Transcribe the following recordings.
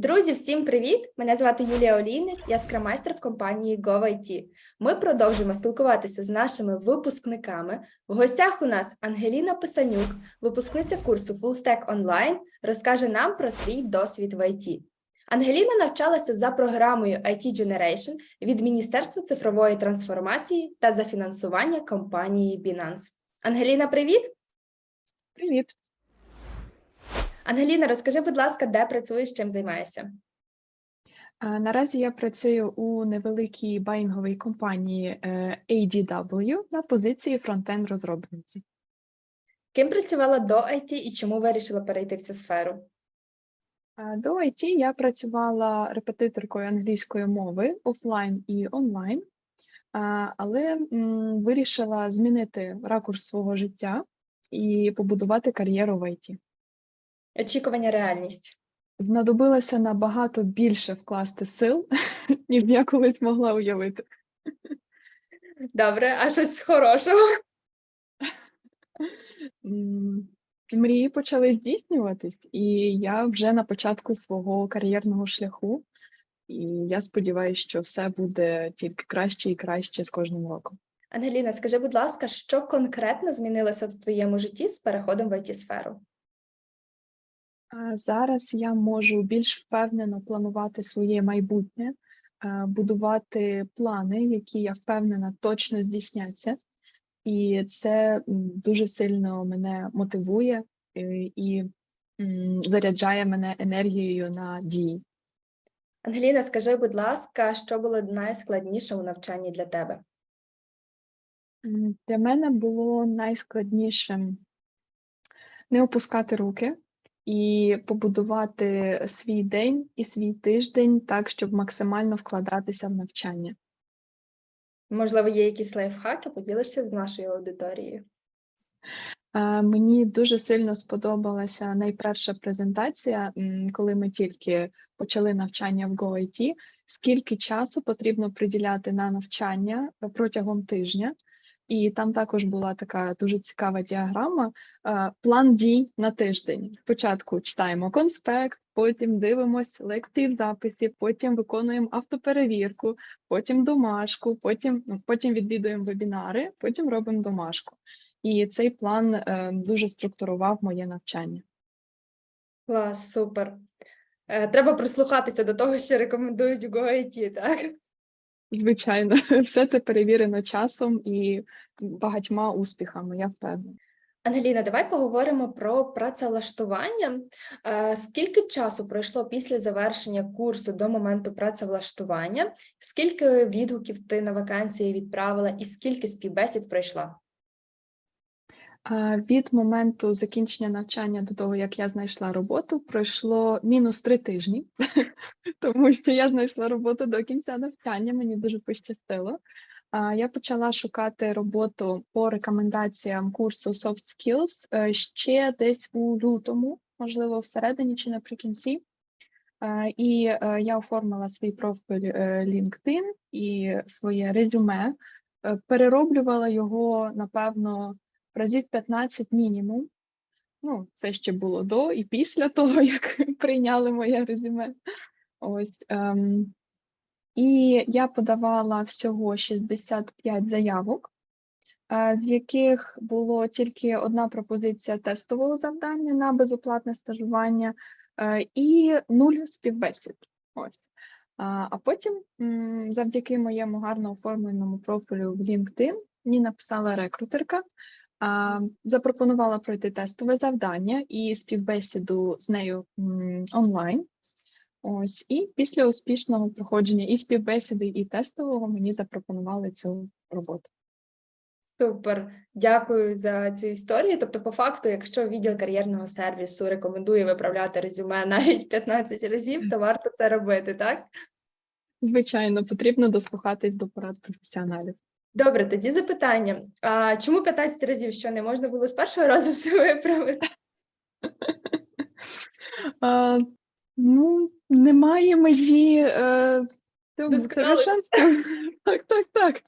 Друзі, всім привіт! Мене звати Юлія Олійник, я скрамайстер в компанії GoIT. Ми продовжуємо спілкуватися з нашими випускниками. В гостях у нас Ангеліна Писанюк, випускниця курсу FullStack Online, розкаже нам про свій досвід в IT. Ангеліна навчалася за програмою IT Generation від Міністерства цифрової трансформації та за фінансування компанії Binance. Ангеліна, привіт! Привіт. Ангеліна, розкажи, будь ласка, де працюєш, чим займаєшся? Наразі я працюю у невеликій баїнговій компанії е, ADW на позиції фронтенд розробниці. Ким працювала до IT і чому вирішила перейти в цю сферу? До IT я працювала репетиторкою англійської мови офлайн і онлайн, але вирішила змінити ракурс свого життя і побудувати кар'єру в IT. Очікування реальність. Знадобилося набагато більше вкласти сил, ніж я колись могла уявити. Добре, а щось хорошого? Мрії почали здійснюватись, і я вже на початку свого кар'єрного шляху, і я сподіваюся, що все буде тільки краще і краще з кожним роком. Ангеліна, скажи, будь ласка, що конкретно змінилося в твоєму житті з переходом в it сферу? Зараз я можу більш впевнено планувати своє майбутнє, будувати плани, які я впевнена точно здійсняться. І це дуже сильно мене мотивує е, і заряджає мене енергією на дії. Ангеліна, скажи, будь ласка, що було найскладніше у навчанні для тебе? Для мене було найскладнішим не опускати руки і побудувати свій день і свій тиждень так, щоб максимально вкладатися в навчання. Можливо, є якісь лайфхаки, поділишся з нашою аудиторією. Е, Мені дуже сильно сподобалася найперша презентація, коли ми тільки почали навчання в GoIT, скільки часу потрібно приділяти на навчання е, протягом тижня. І там також була така дуже цікава діаграма. е, План дій на тиждень. Спочатку читаємо конспект, потім дивимося лекції в записі, потім виконуємо автоперевірку, потім домашку, потім, ну, потім відвідуємо вебінари, потім робимо домашку. І цей план е, дуже структурував моє навчання. Клас, супер. Е, Треба прислухатися до того, що рекомендують у GoIT, так? Звичайно, все це перевірено часом і багатьма успіхами, я впевнена. Ангеліна, давай поговоримо про працевлаштування. Е, Скільки часу пройшло після завершення курсу до моменту працевлаштування? Скільки відгуків ти на вакансії відправила і скільки співбесід пройшла? Від моменту закінчення навчання до того, як я знайшла роботу, пройшло мінус три тижні, тому що я знайшла роботу до кінця навчання, мені дуже пощастило. Я почала шукати роботу по рекомендаціям курсу Soft Skills е, ще десь у лютому, можливо, всередині чи наприкінці. І е, я оформила свій профіль е, LinkedIn і своє резюме, перероблювала його, напевно, разів 15 мінімум. Ну, це ще було до і після того, як прийняли моє резюме. Ось. Ем, і я подавала всього 65 заявок, е, в яких було тільки одна пропозиція тестового завдання на безоплатне стажування е, і нуль співбесід. Ось. А потім, завдяки моєму гарно оформленому профілю в LinkedIn, мені написала рекрутерка, запропонувала пройти тестове завдання і співбесіду з нею онлайн. Ось, і після успішного проходження і співбесіди, і тестового мені запропонували цю роботу. Супер, дякую за цю історію. Тобто, по факту, якщо відділ кар'єрного сервісу рекомендує виправляти резюме навіть 15 разів, то варто це робити, так? Звичайно, потрібно дослухатись до порад професіоналів. Добре, тоді запитання. А чому 15 разів? Що не можна було з першого разу все виправити? А, ну, немає межі е, Так, так, так.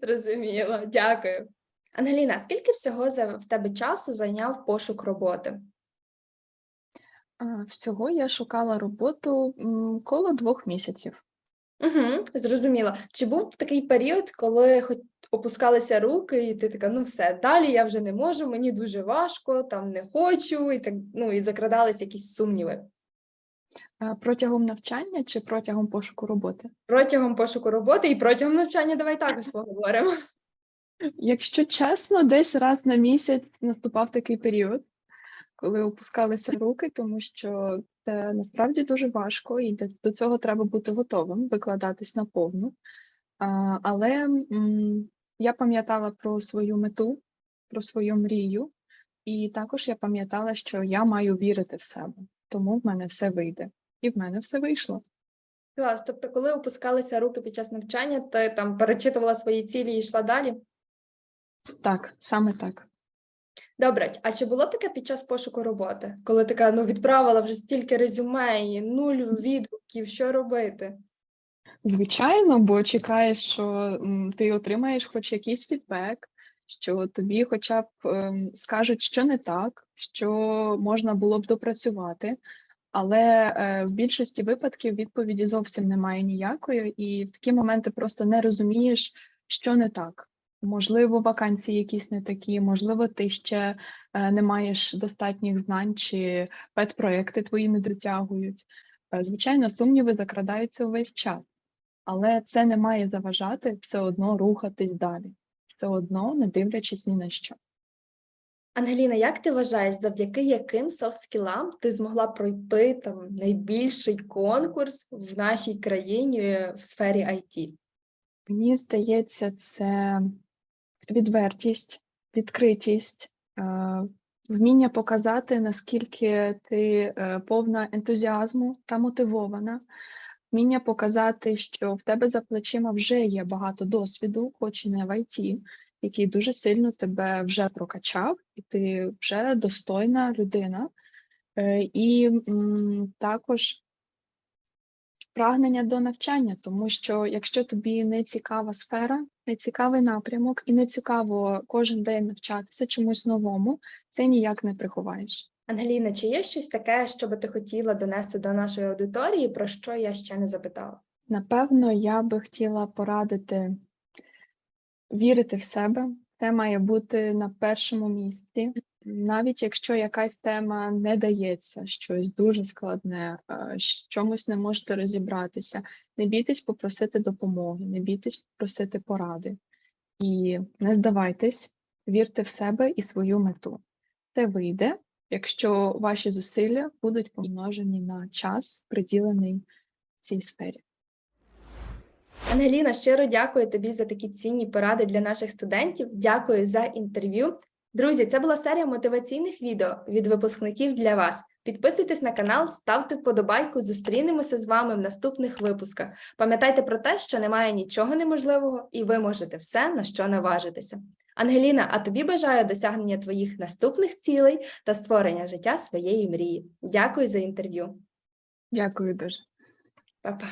Зрозуміло, дякую. Ангеліна, скільки всього за в тебе часу зайняв пошук роботи? Всього я шукала роботу коло двох місяців. Угу, зрозуміло. Чи був такий період, коли хоч опускалися руки, і ти така, ну все, далі я вже не можу, мені дуже важко, там не хочу, і так ну і закрадались якісь сумніви. Протягом навчання чи протягом пошуку роботи? Протягом пошуку роботи і протягом навчання давай також поговоримо. Якщо чесно, десь раз на місяць наступав такий період, коли опускалися руки, тому що це насправді дуже важко, і до цього треба бути готовим, викладатись на повну. Але я пам'ятала про свою мету, про свою мрію, і також я пам'ятала, що я маю вірити в себе, тому в мене все вийде. І в мене все вийшло. Клас, тобто, коли опускалися руки під час навчання, ти там перечитувала свої цілі і йшла далі? Так, саме так. Добре, а чи було таке під час пошуку роботи, коли така ну відправила вже стільки резюме і нуль відгуків, що робити? Звичайно, бо чекаєш, що ти отримаєш хоч якийсь фідбек, що тобі хоча б ем, скажуть, що не так, що можна було б допрацювати. Але е, в більшості випадків відповіді зовсім немає ніякої, і в такі моменти просто не розумієш, що не так. Можливо, вакансії якісь не такі, можливо, ти ще е, не маєш достатніх знань, чи педпроекти твої не дотягують. Е, Звичайно, сумніви закрадаються увесь час але це не має заважати все одно рухатись далі, все одно не дивлячись ні на що. Ангеліна, як ти вважаєш, завдяки яким софт-скілам ти змогла пройти там найбільший конкурс в нашій країні в сфері IT? Мені здається, це відвертість, відкритість, е, вміння показати, наскільки ти е, повна ентузіазму та мотивована, вміння показати, що в тебе за плечима вже є багато досвіду, хоч і не в IT, який дуже сильно тебе вже прокачав, і ти вже достойна людина. Е, І також прагнення до навчання, тому що якщо тобі не цікава сфера, не цікавий напрямок і не цікаво кожен день навчатися чомусь новому, це ніяк не приховаєш. Ангеліна, чи є щось таке, що би ти хотіла донести до нашої аудиторії, про що я ще не запитала? Напевно, я би хотіла порадити вірити в себе. Це має бути на першому місці. Навіть якщо якась тема не дається, щось дуже складне, е, чомусь не можете розібратися, не бійтесь попросити допомоги, не бійтесь попросити поради. І не здавайтесь, вірте в себе і свою мету. Це вийде, якщо ваші зусилля будуть помножені на час, приділений цій сфері. Ангеліна, щиро дякую тобі за такі цінні поради для наших студентів. Дякую за інтерв'ю. Друзі, це була серія мотиваційних відео від випускників для вас. Підписуйтесь на канал, ставте вподобайку. Зустрінемося з вами в наступних випусках. Пам'ятайте про те, що немає нічого неможливого, і ви можете все, на що наважитеся. Ангеліна, а тобі бажаю досягнення твоїх наступних цілей та створення життя своєї мрії. Дякую за інтерв'ю. Дякую дуже. Па-па.